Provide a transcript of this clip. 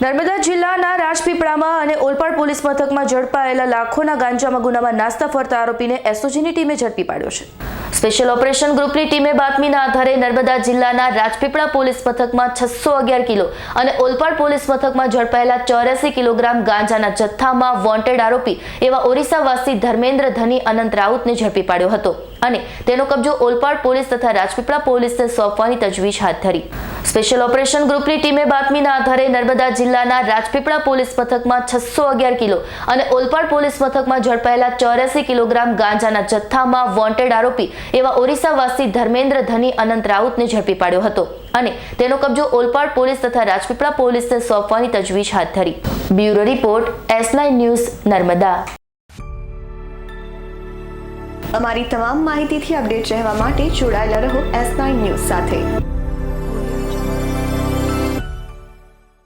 નર્મદા જિલ્લાના રાજપીપળામાં અને ઓલપાડ પોલીસ મથકમાં ઝડપાયેલા લાખોના ગાંજામાં ગુનામાં નાસ્તા ફરતા આરોપીને એસઓજીની ટીમે ઝડપી પાડ્યો છે. સ્પેશિયલ ઓપરેશન ગ્રુપની ટીમે બાતમીના આધારે નર્મદા જિલ્લાના રાજપીપળા પોલીસ મથકમાં છસો અગિયાર કિલો અને ઓલપાડ પોલીસ મથકમાં ઝડપાયેલા ચોર્યાસી કિલોગ્રામ ગાંજાના જથ્થામાં વોન્ટેડ આરોપી એવા ઓરિસ્સાવાસી ધર્મેન્દ્ર ધની અનંત રાઉતને ઝડપી પાડ્યો હતો અને તેનો કબજો ઓલપાડ પોલીસ તથા રાજપીપળા પોલીસને સોંપવાની તજવીજ હાથ ધરી. સ્પેશિયલ ઓપરેશન ગ્રુપની ટીમે બાતમીના આધારે નર્મદા જિલ્લાના રાજપીપળા પોલીસ મથકમાં છસો અગિયાર કિલો અને ઓલપાડ પોલીસ મથકમાં ઝડપાયેલા ચોર્યાસી કિલોગ્રામ ગાંજાના જથ્થામાં વોન્ટેડ આરોપી એવા ઓરિસ્સાવાસી ધર્મેન્દ્ર ધની અનંત રાઉતને ઝડપી પાડ્યો હતો અને તેનો કબજો ઓલપાડ પોલીસ તથા રાજપીપળા પોલીસને સોંપવાની તજવીજ હાથ ધરી. Bureau report S news, Narmada. અમારી તમામ માહિતીથી અપડેટ રહેવા માટે જોડાયેલા રહો એસ ન્યૂઝ સાથે.